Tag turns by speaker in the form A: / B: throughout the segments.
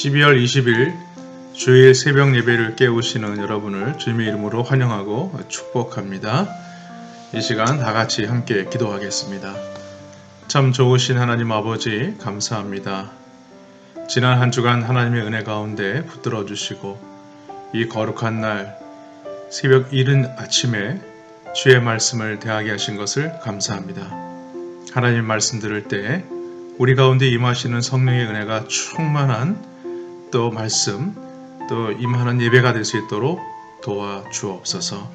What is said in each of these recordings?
A: 12월 20일 주일 새벽 예배를 깨우시는 여러분을 주님의 이름으로 환영하고 축복합니다. 이 시간 다 같이 함께 기도하겠습니다. 참 좋으신 하나님 아버지 감사합니다. 지난 한 주간 하나님의 은혜 가운데 붙들어 주시고 이 거룩한 날 새벽 이른 아침에 주의 말씀을 대하게 하신 것을 감사합니다. 하나님 말씀 들을 때 우리 가운데 임하시는 성령의 은혜가 충만한 또 말씀 또 임하는 예배가 될 수 있도록 도와 주옵소서.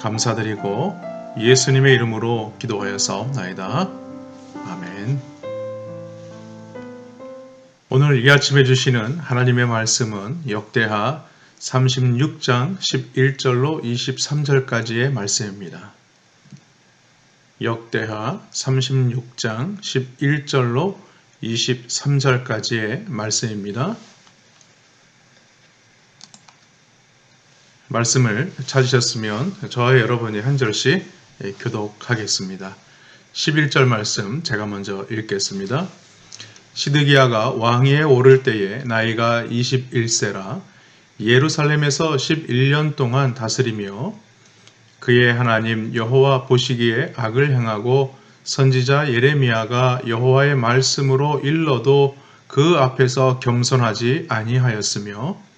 A: 감사드리고 예수님의 이름으로 기도하여 사옵나이다. 아멘. 오늘 이 아침에 주시는 하나님의 말씀은 역대하 36장 11절로 23절까지의 말씀입니다. 역대하 36장 11절로 23절까지의 말씀입니다. 말씀을 찾으셨으면 저와 여러분이 한 절씩 교독하겠습니다. 11절 말씀 제가 먼저 읽겠습니다. 시드기야가 왕위에 오를 때에 나이가 21세라 예루살렘에서 11년 동안 다스리며 그의 하나님 여호와 보시기에 악을 행하고 선지자 예레미야가 여호와의 말씀으로 일러도 그 앞에서 겸손하지 아니하였으며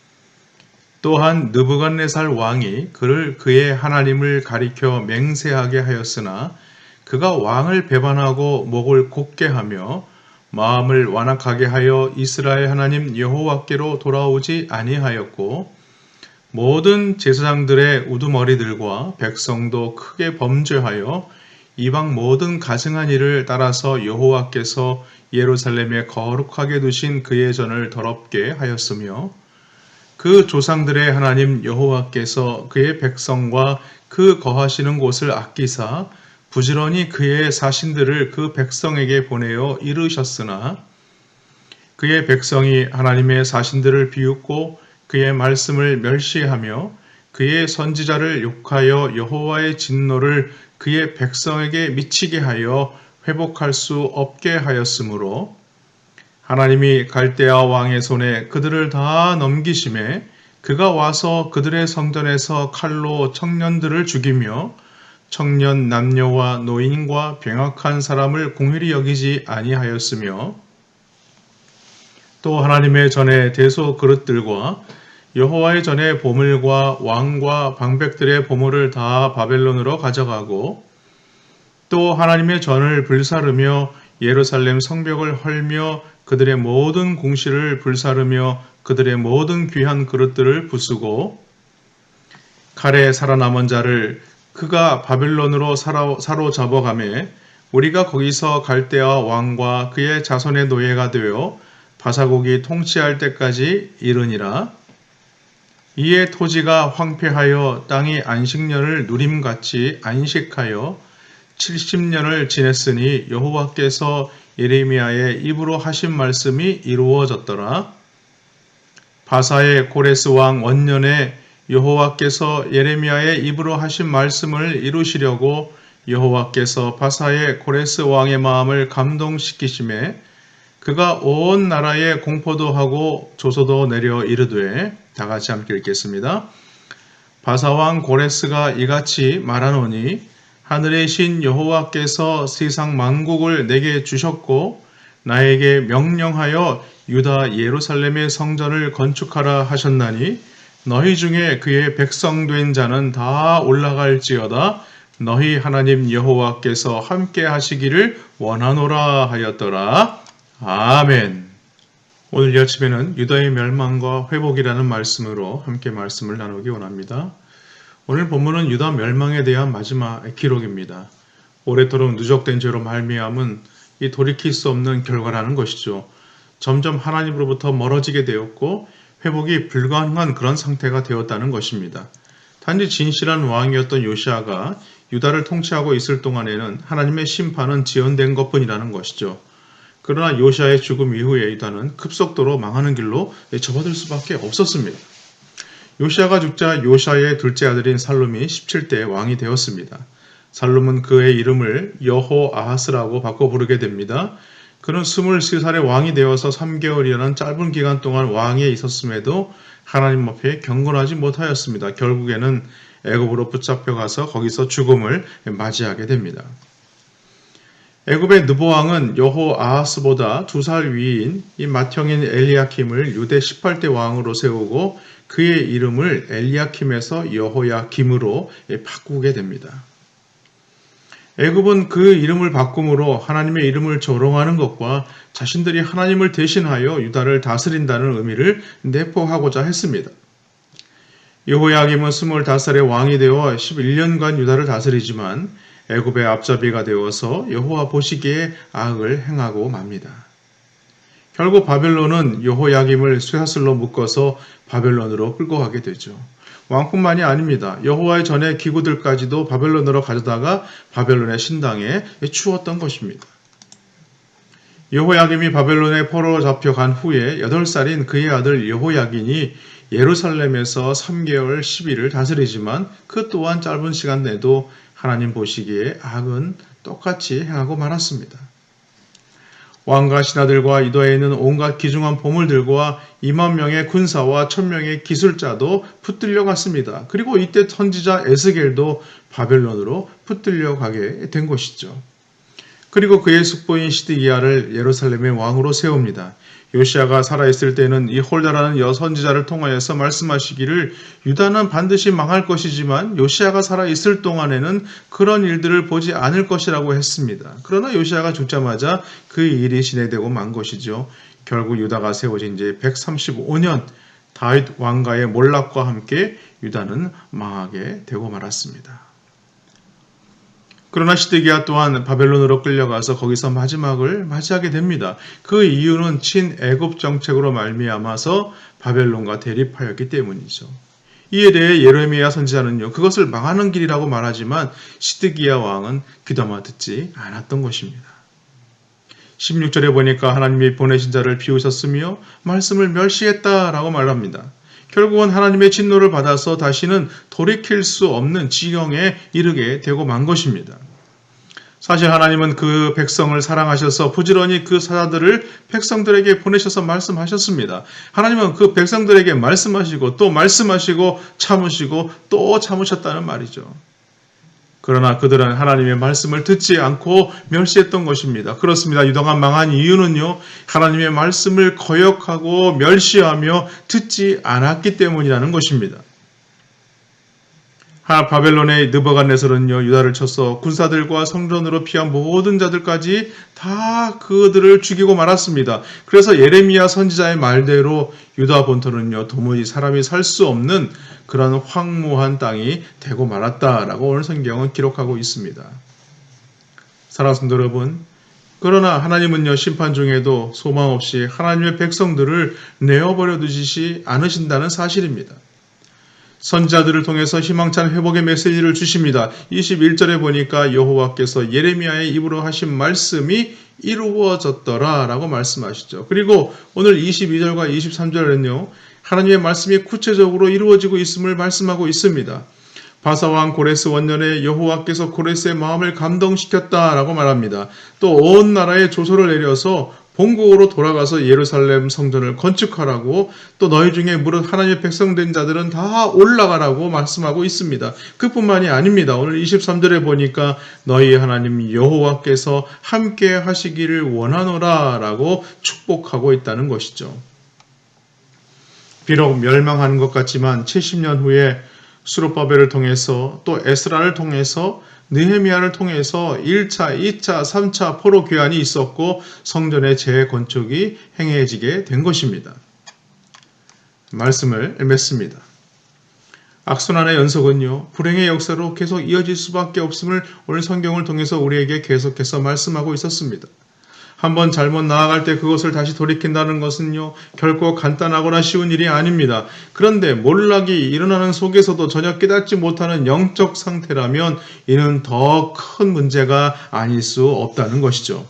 A: 또한 느부갓네살 왕이 그를 그의 하나님을 가리켜 맹세하게 하였으나 그가 왕을 배반하고 목을 곧게 하며 마음을 완악하게 하여 이스라엘 하나님 여호와께로 돌아오지 아니하였고 모든 제사장들의 우두머리들과 백성도 크게 범죄하여 이방 모든 가증한 일을 따라서 여호와께서 예루살렘에 거룩하게 두신 그의 전을 더럽게 하였으며 그 조상들의 하나님 여호와께서 그의 백성과 그 거하시는 곳을 아끼사 부지런히 그의 사신들을 그 백성에게 보내어 이르셨으나 그의 백성이 하나님의 사신들을 비웃고 그의 말씀을 멸시하며 그의 선지자를 욕하여 여호와의 진노를 그의 백성에게 미치게 하여 회복할 수 없게 하였으므로 하나님이 갈대아 왕의 손에 그들을 다 넘기심에 그가 와서 그들의 성전에서 칼로 청년들을 죽이며 청년 남녀와 노인과 병약한 사람을 공일히 여기지 아니하였으며 또 하나님의 전에 대소 그릇들과 여호와의 전에 보물과 왕과 방백들의 보물을 다 바벨론으로 가져가고 또 하나님의 전을 불사르며 예루살렘 성벽을 헐며 그들의 모든 공시를 불사르며 그들의 모든 귀한 그릇들을 부수고 칼에 살아남은 자를 그가 바벨론으로 사로잡아가매 우리가 거기서 갈대아 왕과 그의 자손의 노예가 되어 바사곡이 통치할 때까지 이르니라. 이에 토지가 황폐하여 땅이 안식년을 누림같이 안식하여 70년을 지냈으니 여호와께서 예레미야의 입으로 하신 말씀이 이루어졌더라. 바사의 고레스 왕 원년에 여호와께서 예레미야의 입으로 하신 말씀을 이루시려고 여호와께서 바사의 고레스 왕의 마음을 감동시키심에 그가 온 나라에 공포도 하고 조소도 내려 이르되 다 같이 함께 읽겠습니다. 바사왕 고레스가 이같이 말하노니 하늘의 신 여호와께서 세상 만국을 내게 주셨고 나에게 명령하여 유다 예루살렘의 성전을 건축하라 하셨나니 너희 중에 그의 백성 된 자는 다 올라갈지어다 너희 하나님 여호와께서 함께 하시기를 원하노라 하였더라 아멘. 오늘 이 아침에는 유다의 멸망과 회복이라는 말씀으로 함께 말씀을 나누기 원합니다. 오늘 본문은 유다 멸망에 대한 마지막 기록입니다. 오래도록 누적된 죄로 말미암은 이 돌이킬 수 없는 결과라는 것이죠. 점점 하나님으로부터 멀어지게 되었고 회복이 불가능한 그런 상태가 되었다는 것입니다. 단지 진실한 왕이었던 요시아가 유다를 통치하고 있을 동안에는 하나님의 심판은 지연된 것뿐이라는 것이죠. 그러나 요시아의 죽음 이후에 유다는 급속도로 망하는 길로 접어들 수밖에 없었습니다. 요시아가 죽자 요시아의 둘째 아들인 살룸이 17대 왕이 되었습니다. 살룸은 그의 이름을 여호 아하스라고 바꿔 부르게 됩니다. 그는 23살의 왕이 되어서 3개월이라는 짧은 기간 동안 왕위에 있었음에도 하나님 앞에 경건하지 못하였습니다. 결국에는 애굽으로 붙잡혀 가서 거기서 죽음을 맞이하게 됩니다. 애굽의 느보 왕은 여호 아하스보다 두 살 위인 이 맏형인 엘리야킴을 유대 18대 왕으로 세우고 그의 이름을 엘리야킴에서 여호야김으로 바꾸게 됩니다. 애굽은 그 이름을 바꿈으로 하나님의 이름을 조롱하는 것과 자신들이 하나님을 대신하여 유다를 다스린다는 의미를 내포하고자 했습니다. 여호야김은 25살의 왕이 되어 11년간 유다를 다스리지만 애굽의 앞잡이가 되어서 여호와 보시기에 악을 행하고 맙니다. 결국 바벨론은 여호야김을 쇠사슬로 묶어서 바벨론으로 끌고 가게 되죠. 왕뿐만이 아닙니다. 여호와의 전의 기구들까지도 바벨론으로 가져다가 바벨론의 신당에 추웠던 것입니다. 여호야김이 바벨론에 포로 잡혀간 후에 8살인 그의 아들 여호야긴이 예루살렘에서 3개월 10일을 다스리지만 그 또한 짧은 시간 내도 하나님 보시기에 악은 똑같이 행하고 말았습니다. 왕과 신하들과 이도에 있는 온갖 기중한 보물들과 2만 명의 군사와 1000명의 기술자도 붙들려 갔습니다. 그리고 이때 선지자 에스겔도 바벨론으로 붙들려 가게 된 것이죠. 그리고 그의 숙부인 시드기야를 예루살렘의 왕으로 세웁니다. 요시아가 살아있을 때는 이 홀다라는 여선지자를 통하여서 말씀하시기를 유다는 반드시 망할 것이지만 요시아가 살아있을 동안에는 그런 일들을 보지 않을 것이라고 했습니다. 그러나 요시아가 죽자마자 그 일이 진행되고 만 것이죠. 결국 유다가 세워진 지 135년 다윗 왕가의 몰락과 함께 유다는 망하게 되고 말았습니다. 그러나 시드기야 또한 바벨론으로 끌려가서 거기서 마지막을 맞이하게 됩니다. 그 이유는 친애굽 정책으로 말미암아서 바벨론과 대립하였기 때문이죠. 이에 대해 예레미야 선지자는요 그것을 망하는 길이라고 말하지만 시드기야 왕은 귀담아 듣지 않았던 것입니다. 16절에 보니까 하나님이 보내신 자를 비우셨으며 말씀을 멸시했다라고 말합니다. 결국은 하나님의 진노를 받아서 다시는 돌이킬 수 없는 지경에 이르게 되고 만 것입니다. 사실 하나님은 그 백성을 사랑하셔서 부지런히 그 사자들을 백성들에게 보내셔서 말씀하셨습니다. 하나님은 그 백성들에게 말씀하시고 또 말씀하시고 참으시고 또 참으셨다는 말이죠. 그러나 그들은 하나님의 말씀을 듣지 않고 멸시했던 것입니다. 그렇습니다. 유다가 망한 이유는요, 하나님의 말씀을 거역하고 멸시하며 듣지 않았기 때문이라는 것입니다. 하 바벨론의 느버갓네살은요 유다를 쳐서 군사들과 성전으로 피한 모든 자들까지 다 그들을 죽이고 말았습니다. 그래서 예레미야 선지자의 말대로 유다 본토는요 도무지 사람이 살 수 없는 그런 황무한 땅이 되고 말았다라고 오늘 성경은 기록하고 있습니다. 사랑하는 여러분, 그러나 하나님은요 심판 중에도 소망 없이 하나님의 백성들을 내어버려 두시지 않으신다는 사실입니다. 선자들을 통해서 희망찬 회복의 메시지를 주십니다. 21절에 보니까 여호와께서 예레미야의 입으로 하신 말씀이 이루어졌더라 라고 말씀하시죠. 그리고 오늘 22절과 23절에는요. 하나님의 말씀이 구체적으로 이루어지고 있음을 말씀하고 있습니다. 바사왕 고레스 원년에 여호와께서 고레스의 마음을 감동시켰다라고 말합니다. 또 온 나라에 조소를 내려서 본국으로 돌아가서 예루살렘 성전을 건축하라고 또 너희 중에 무릇 하나님의 백성된 자들은 다 올라가라고 말씀하고 있습니다. 그뿐만이 아닙니다. 오늘 23절에 보니까 너희 하나님 여호와께서 함께 하시기를 원하노라라고 축복하고 있다는 것이죠. 비록 멸망하는 것 같지만 70년 후에 수르바벨을 통해서 또 에스라를 통해서 느헤미야를 통해서 1차, 2차, 3차 포로 교환이 있었고 성전의 재건축이 행해지게 된 것입니다. 말씀을 맺습니다. 악순환의 연속은요, 불행의 역사로 계속 이어질 수밖에 없음을 오늘 성경을 통해서 우리에게 계속해서 말씀하고 있었습니다. 한번 잘못 나아갈 때 그것을 다시 돌이킨다는 것은요, 결코 간단하거나 쉬운 일이 아닙니다. 그런데 몰락이 일어나는 속에서도 전혀 깨닫지 못하는 영적 상태라면 이는 더 큰 문제가 아닐 수 없다는 것이죠.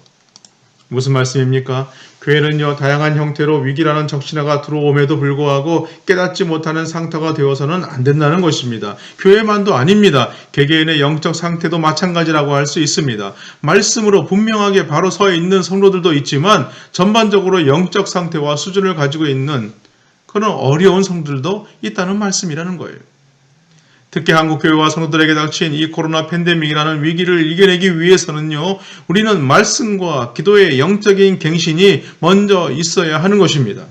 A: 무슨 말씀입니까? 교회는요, 다양한 형태로 위기라는 적신화가 들어옴에도 불구하고 깨닫지 못하는 상태가 되어서는 안 된다는 것입니다. 교회만도 아닙니다. 개개인의 영적 상태도 마찬가지라고 할 수 있습니다. 말씀으로 분명하게 바로 서 있는 성도들도 있지만 전반적으로 영적 상태와 수준을 가지고 있는 그런 어려운 성들도 있다는 말씀이라는 거예요. 특히 한국교회와 성도들에게 닥친 이 코로나 팬데믹이라는 위기를 이겨내기 위해서는요, 우리는 말씀과 기도의 영적인 갱신이 먼저 있어야 하는 것입니다.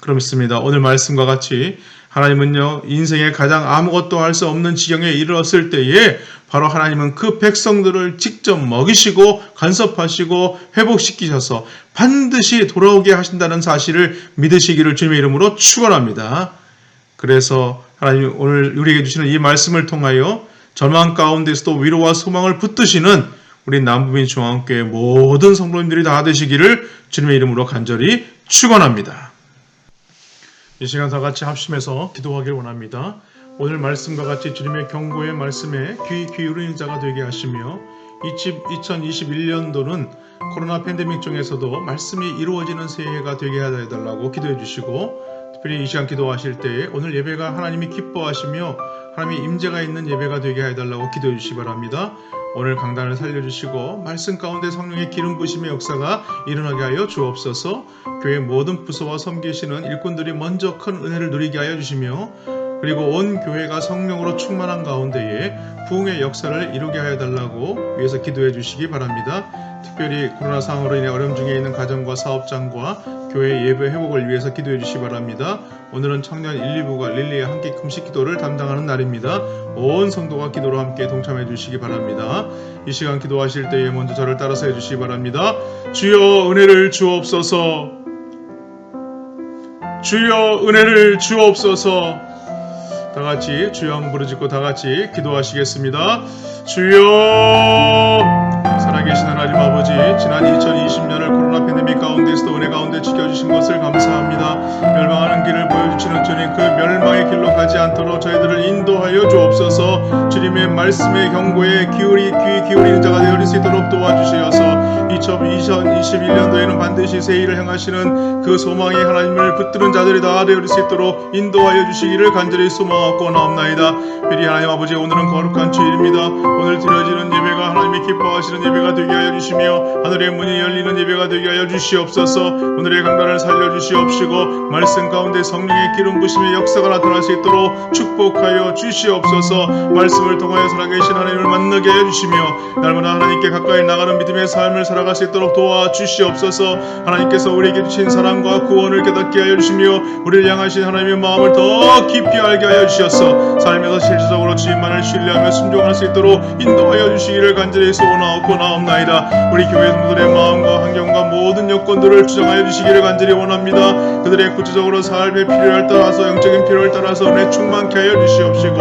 A: 그렇습니다. 오늘 말씀과 같이 하나님은요, 인생에 가장 아무것도 할 수 없는 지경에 이르렀을 때에 바로 하나님은 그 백성들을 직접 먹이시고 간섭하시고 회복시키셔서 반드시 돌아오게 하신다는 사실을 믿으시기를 주님의 이름으로 축원합니다. 그래서 하나님 오늘 우리에게 주시는 이 말씀을 통하여 절망 가운데서도 위로와 소망을 붙드시는 우리 남부민 중앙교회 모든 성도님들이 다 되시기를 주님의 이름으로 간절히 축원합니다. 이 시간 다 같이 합심해서 기도하길 원합니다. 오늘 말씀과 같이 주님의 경고의 말씀에 귀 기울이는 자가 되게 하시며 2021년도는 코로나 팬데믹 중에서도 말씀이 이루어지는 새해가 되게 해달라고 기도해 주시고 특별히 이 시간 기도하실 때에 오늘 예배가 하나님이 기뻐하시며 하나님의 임재가 있는 예배가 되게 해달라고 기도해 주시기 바랍니다. 오늘 강단을 살려주시고 말씀 가운데 성령의 기름 부심의 역사가 일어나게 하여 주옵소서 교회 모든 부서와 섬기시는 일꾼들이 먼저 큰 은혜를 누리게 하여 주시며 그리고 온 교회가 성령으로 충만한 가운데에 부흥의 역사를 이루게 하여 달라고 위해서 기도해 주시기 바랍니다. 특별히 코로나 상황으로 인해 어려움 중에 있는 가정과 사업장과 교회 예배 회복을 위해서 기도해 주시기 바랍니다. 오늘은 청년 1, 2부가 릴리의 함께 금식 기도를 담당하는 날입니다. 온 성도가 기도로 함께 동참해 주시기 바랍니다. 이 시간 기도하실 때에 먼저 저를 따라서 해 주시기 바랍니다. 주여 은혜를 주옵소서. 주여 은혜를 주옵소서. 다 같이 주여 한번 부르짖고 다 같이 기도하시겠습니다. 주여 계신 하나님 아버지 지난 2020년을 코로나 팬데믹 가운데서도 은혜 가운데 지켜주신 것을 감사합니다. 멸망하는 길을 보여주시는 주님 그 멸망의 길로 가지 않도록 저희들을 인도하여 주옵소서 주님의 말씀의 경고에 기울이 귀 기울이는 자가 되어질 수 있도록 도와주시어서 2021년도에는 반드시 새 일을 행하시는 그 소망의 하나님을 붙드는 자들이 다 되어질 수 있도록 인도하여 주시기를 간절히 소망하고 나옵나이다. 베리 하나님 아버지 오늘은 거룩한 주일입니다. 오늘 드려지는 예배가 하나님이 기뻐하시는 예배가 되게 하여 주시며 하늘의 문이 열리는 예배가 되게 하여 주시옵소서 오늘의 강단을 살려 주시옵시고 말씀 가운데 성령의 기름 부심의 역사가 나타날 수 있도록 축복하여 주시옵소서 말씀을 통하여 살아계신 하나님을 만나게 하여 주시며 날마다 하나님께 가까이 나가는 믿음의 삶을 살아 갈수 있도록 도와 주시옵소서. 하나님께서 우리에게 주신 사랑과 구원을 깨닫게 하여 주시며 우리를 향하신 하나님의 마음을 더 깊이 알게 하여 주셔서. 삶에서 실질적으로 주님만을 신뢰하며 순종할 수 있도록 인도하여 주시기를 간절히 소원하옵고 나옵나이다. 우리 교회 성도들의 마음과 환경과 모든 여건들을 주장하여 주시기를 간절히 원합니다. 그들의 구체적으로 삶의 필요를 따라서 영적인 필요를 따라서 은혜 충만케 하여 주시옵시고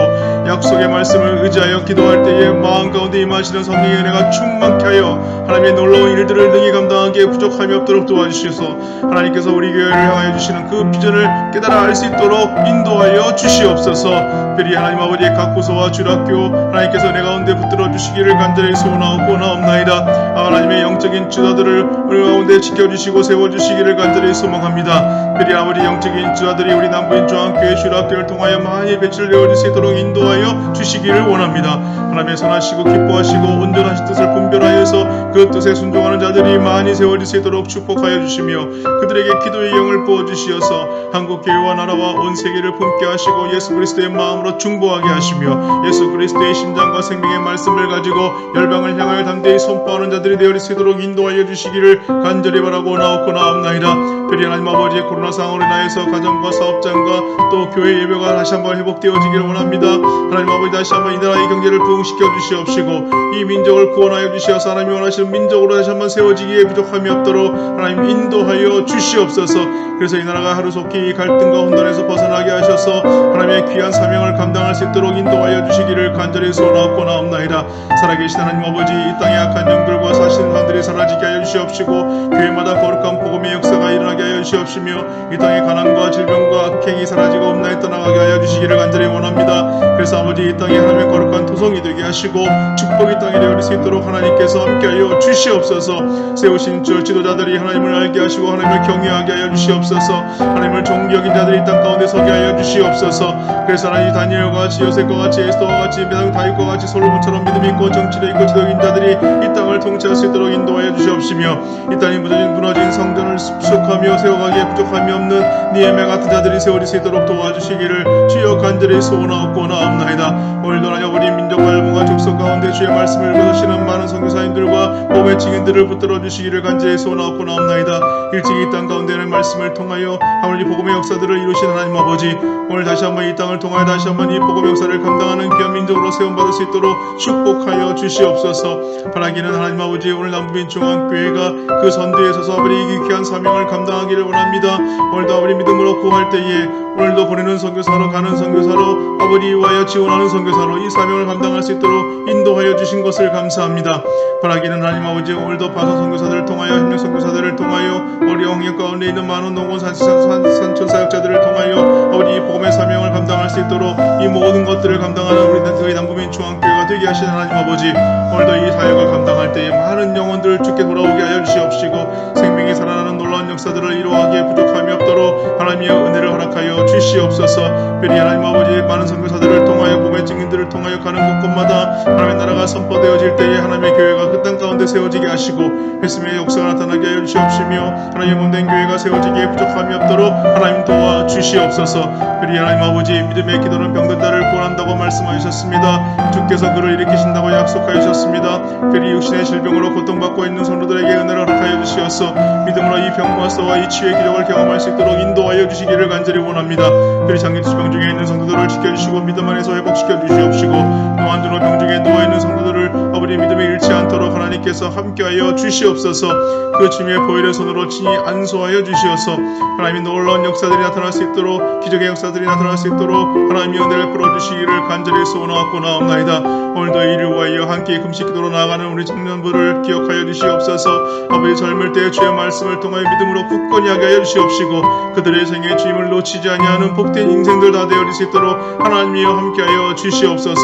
A: 약속의 말씀을 의지하여 기도할 때에 마음 가운데 임하시는 성령의 은혜가 충만케 하여 하나님의 놀라운 일들을 능히 감당하기에 부족함이 없도록 도와주시어서. 하나님께서 우리 교회를 향하여 주시는 그 비전을 깨달아 알 수 있도록 인도하여 주시옵소서. 특별히 하나님 아버지의 각 부서와 주락교 하나님께서 내 가운데 붙들어 주시기를 간절히 소원하옵고 나옵나이다. 하나님의 영적인 주자들을 우리 가운데 지켜주시고 세워주시기를 간절히 소망합니다. 특별히 아버지 영적인 주자들이 우리 남부인 중앙교회 주락교를 통하여 많이 배출되어질 수 있도록 인도하여 주시기를 원합니다. 하나님의 선하시고 기뻐하시고 온전하신 뜻을 분별하여서 그 뜻에 순종 하는 자들이 많이 세워질 수 있도록 축복하여 주시며 그들에게 기도의 영을 부어주시어서 한국 교회와 나라와 온 세계를 품게 하시고 예수 그리스도의 마음으로 중보하게 하시며 예수 그리스도의 심장과 생명의 말씀을 가지고 열방을 향하여 담대히 선포하는 자들이 되어질 수 있도록 인도하여 주시기를 간절히 바라고 나옵고 나옵나이다. 특별히 하나님 아버지의 코로나 상황으로 인하여서 가정과 사업장과 또 교회 예배가 다시 한번 회복되어지기를 원합니다. 하나님 아버지 다시 한번 이 나라의 경제를 부흥시켜 주시옵시고 이 민족을 구원하여 주시어서 하나님이 원하시는 민족으로 다시 한번 세워지기에 부족함이 없도록 하나님 인도하여 주시옵소서. 그래서 이 나라가 하루속히 이 갈등과 혼돈에서 벗어나게 하셔서 하나님의 귀한 사명을 감당할 수 있도록 인도하여 주시기를 간절히 소원하고 나옵나이다. 살아계신 하나님 아버지 이 땅의 악한 영들과 사시는 사람들이 사라지게 하여 주시옵시고 교회마다 거룩한 복음의 역사가 일어나게 주시옵시며 이 땅의 가난과 질병과 악행이 사라지고 없나에 떠나가게 하여 주시기를 간절히 원합니다. 그래서 아버지 이 땅에 하나님의 거룩한 토성이 되게 하시고 축복이 땅에 내릴 수 있도록 하나님께서 함께하여 주시옵소서. 세우신 저 지도자들이 하나님을 알게 하시고 하나님을 경외하게 하여 주시옵소서. 하나님을 존경인 자들이 이 땅 가운데 서게 하여 주시옵소서. 그래서 하나님 다니엘과 같이 요셉과 같이 에스더와 같이 매당 다윗과 같이 솔로몬처럼 믿음이 있고 정치도 있고 지도인 자들이 이 땅을 통치할 수 있도록 인도하여 주시옵시며 이 땅이 무너진, 무너진 성전을 수축하며 세워 가기에 부족함이 없는 니에메 같은 자들이 수 있도록 도와주시기를 주여 간절히 소원하옵고 나옵나이다. 오늘도 하나님 우리 민족 발문과 족속 가운데 주의 말씀을 읽으시는 많은 선교사님들과 몸의 증인들을 붙들어 주시기를 간절히 소원하옵고 나옵나이다. 일찍 이땅 가운데는 말씀을 통하여 하물리 복음의 역사들을 이루신 하나님 아버지 오늘 다시 한번 이 땅을 통하여 다시 한번 이 복음 역사를 감당하는 귀한 민족으로 세움받을 수 있도록 축복하여 주시옵소서. 바라기는 하나님 아버지 오늘 남부민 중앙교회가 그 선두에 서서 아버지 이 귀한 사명을 감당하기를 원합니다. 오늘도 아버지 믿음으로 구할 때에 오늘도 보내는 선교사로 가는 선교사로 아버지 와여 지원하는 선교사로 이 사명을 감당할 수 있도록 인도하여 주신 것을 감사합니다. 바라기는 하나님 아버지 오늘도 바서 선교사들을 통하여 협력 선교사들을 통하여 우리 영역 가운데 있는 많은 농원 산천 사역자들을 통하여 아버지 이 복음의 사명을 감당할 수 있도록 이 모든 것들을 감당하는 우리 저희 남부민 중앙교회가 되게 하신 하나님 아버지 오늘도 이 사역을 감당할 때에 많은 영혼들을 주께 돌아오게 하여 주시옵시고 생명이 살아나는 놀라운 역사들을 이루어 가기에 부족함이 없도록 하나님의 은혜를 허락하여 주시옵소서. 별이 하나님 아버지 많은 선교사들을 통하여 복음의 증인들을 통하여 가는 곳곳마다 하나님의 나라가 선포되어질 때에 하나님의 교회가 그 땅 가운데 세워지게 하시고 말씀의 역사가 나타나게 하여 주시옵시며 하나님의 몸된 교회가 세워지기에 부족함이 없도록 하나님 도와 주시옵소서. 그리 하나님 아버지 믿음의 기도는 병든 자를 구원한다고 말씀하셨습니다. 주께서 그를 일으키신다고 약속하셨습니다. 그리 육신의 질병으로 고통받고 있는 성도들에게 은혜를 허락하여 주시어서. 믿음으로 이 병마서와 이 치유 의 기적을 경험할 수 있도록 인도하여 주시기를 간절히 원합니다. 그리 장기 질병 중에 있는 성도들을 지켜주시고 믿음 안에서 회복시켜 주시옵시고 또한 두로 병 중에 누워있는 성도들을 아버지 믿음에 잃지 않도록 하나님께서 함께하여 주시옵소서 그 주님의 보혈의 손으로 친히 안수하여 주시어서 하나님의 놀라운 역사들이 나타날 수 있도록 기적의 역사들이 나타날 수 있도록 하나님의 은혜를 풀어주시기를 간절히 소원하고 나옵나이다. 오늘도 이를 위하여 함께 금식 기도로 나아가는 우리 청년부를 기억하여 주시옵소서. 아버지 젊을 때 주의 말씀을 통하여 믿음으로 굳건히 하게 하여 주시옵시고 그들의 생애 주임을 놓치지 아니하는 복된 인생들 다 되어질 수 있도록 하나님이여 함께하여 주시옵소서.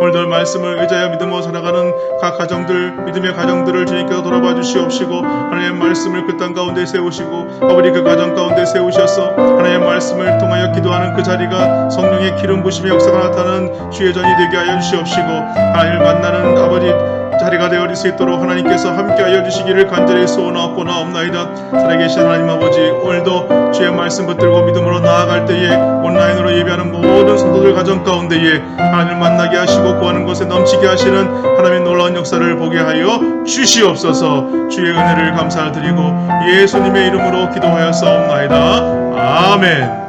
A: 오늘도 말씀을 의지하여 믿음으로 살아가는 각 가정들 믿음의 가정들을 주님께서 돌아봐 주시옵시고 하나님의 말씀을 그 땅 가운데 세우시고 아버지 그 가정 가운데 세우셔서 하나님의 말씀을 통하여 기도하는 그 자리가 성령의 기름 부심의 역사가 나타나는 주의 전이 되게 하여 주시옵시고 하나님을 만나는 아버지 자리가 되어질 수 있도록 하나님께서 함께하여 주시기를 간절히 소원하고 나옵나이다. 살아계신 하나님 아버지 오늘도 주의 말씀 붙들고 믿음으로 나아갈 때에 온라인으로 예배하는 모든 성도들 가정 가운데에 하나님을 만나게 하시고 구하는 것에 넘치게 하시는 하나님의 놀라운 역사를 보게 하여 주시옵소서. 주의 은혜를 감사드리고 예수님의 이름으로 기도하였사옵나이다. 아멘.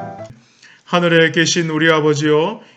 A: 하늘에 계신 우리 아버지여